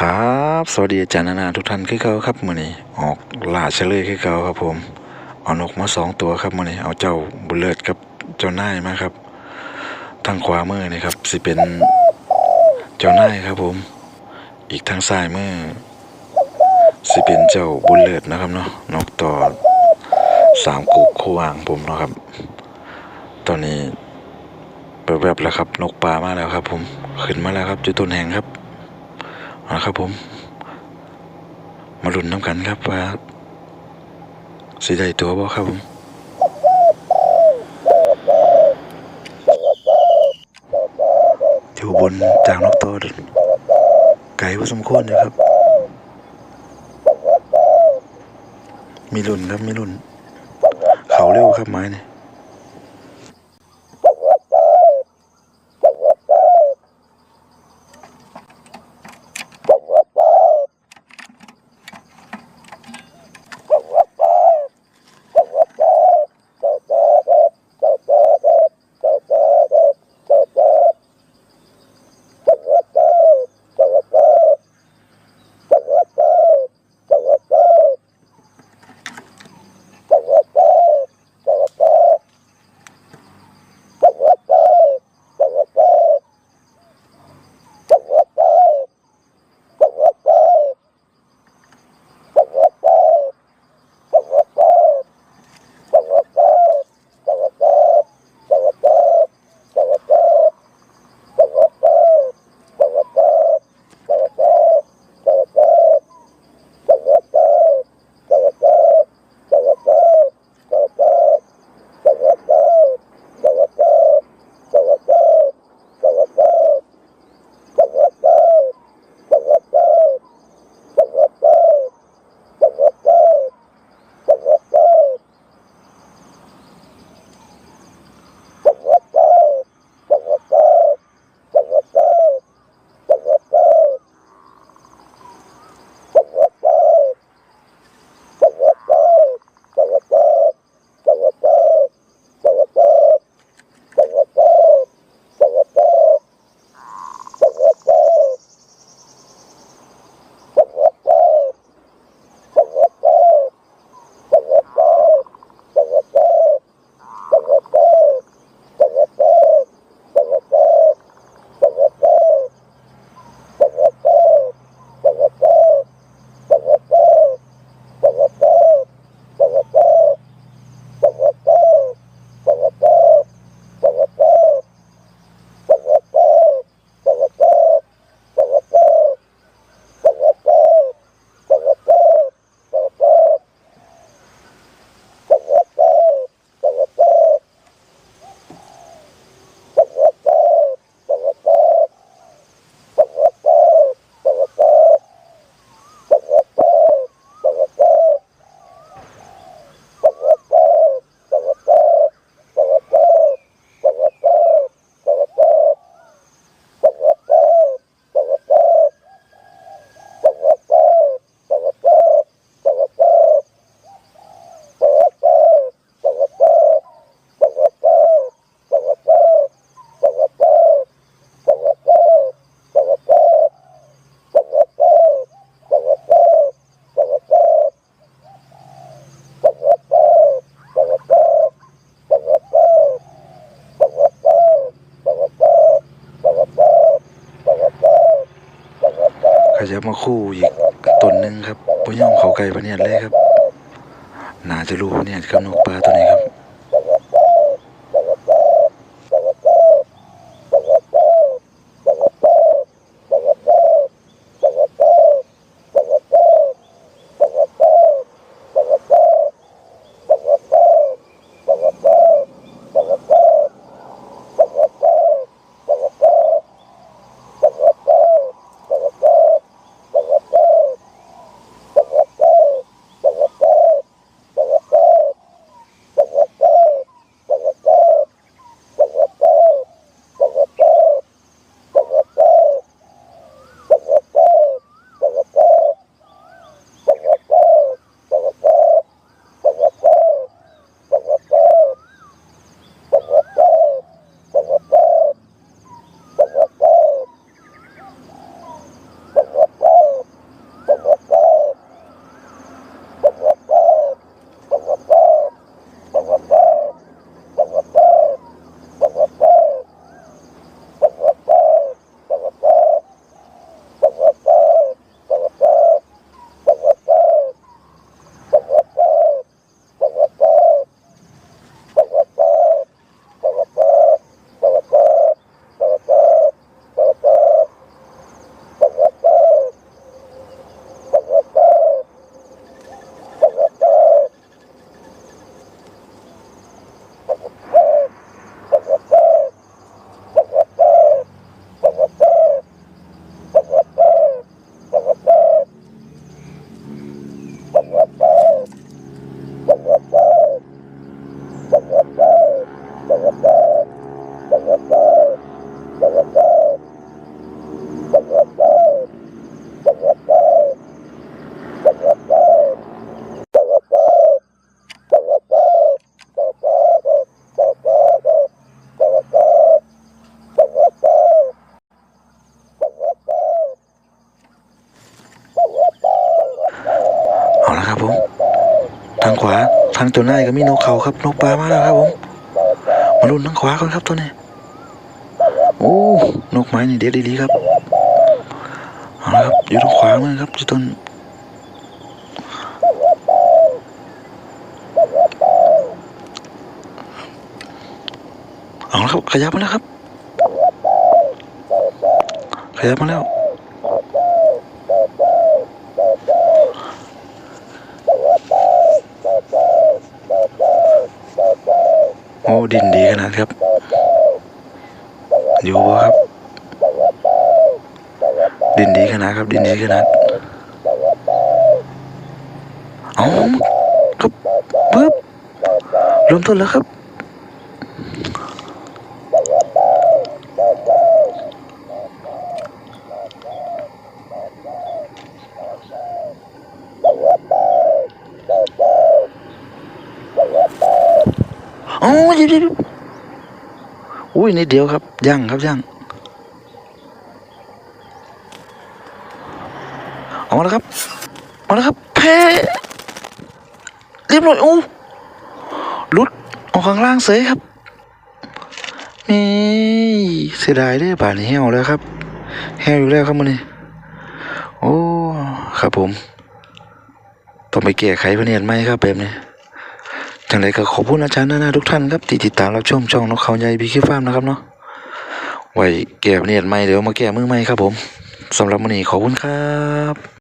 ครับ สวัสดีอาจารย์นานาทุกท่านคือเขาครับมื้อนี้ออกล่าเฉลยคือเขาครับผมเอานกมาสองตัวครับมื้อนี้เอาเจ้าบุญเลิศกับเจ้านายมาครับทางขวามือนี่ครับสิเป็นเจ้านายครับผม อีกทางซ้ายมือสิเป็นเจ้าบุญเลิศนะครับเนาะนกต่อสามกุกคู่อ่างผมเนาะครับ ตอนนี้แวบๆแล้วครับนกปลามาแล้วครับ ผมขึ้นมาแล้วครับจุดต้นแห่งครับ เอาละครับผม มาลุ้นน้ำกันครับว่าสีได้ตัวบ่ครับผมอยู่บนจากนกตัวไกลพอสมควรเลยครับ มีลุ้นครับมีลุ้นเขาเร็วครับไม้เนี่ข จจะมาคู่อีกตนหนึ่งครับพยอมเขาไก่พะเนียดเลยครับน่าจะรู้พะเนียดครับนกปลาตัวนี้ครับ Hola Gabo, 等会儿。 ทางตัวหน้ายก็มีนกเขาครับ นกปลามาแล้วครับผมมาลุ้นทางขวาก่อนครับตัวนี้โอ้นกไม้นี่เด็ดดีๆครับเอาละครับอยู่ทางขวามือครับที่ต้นเอาละครับขยับมาแล้วครับขยับมาแล้ว โอ้ดินดีขนาดครับ อยู่บ่ครับ ดินดีขนาดครับ ดินดีขนาดเอาครับปึ๊บเริ่มต้นแล้วครับ โอุ้ยนิดเดียวครับย่างครับย่างเอาละครับเอาละครับแพ้เรียบร้อยโอ้ลุดออกข้างล่างเสยครับนี่เสียดายด้ป่านนี้แห้วแล้วครับ แห้วอยู่แล้วครับมันนี่โอ้ ครับผม ต้องไปแก้ไขพะเนียนไหมครับแบบนี้ จังไรก็ขอบคุณอาจารย์นานาทุกท่านครับที่ติดตามรับชมช่องนกเขาใหญ่บีคิฟาร์มนะครับเนาะไว้แก้เนียดใหม่เดี๋ยวมาแก้มือใหม่ครับผมสำหรับวันนี้ขอบคุณครับ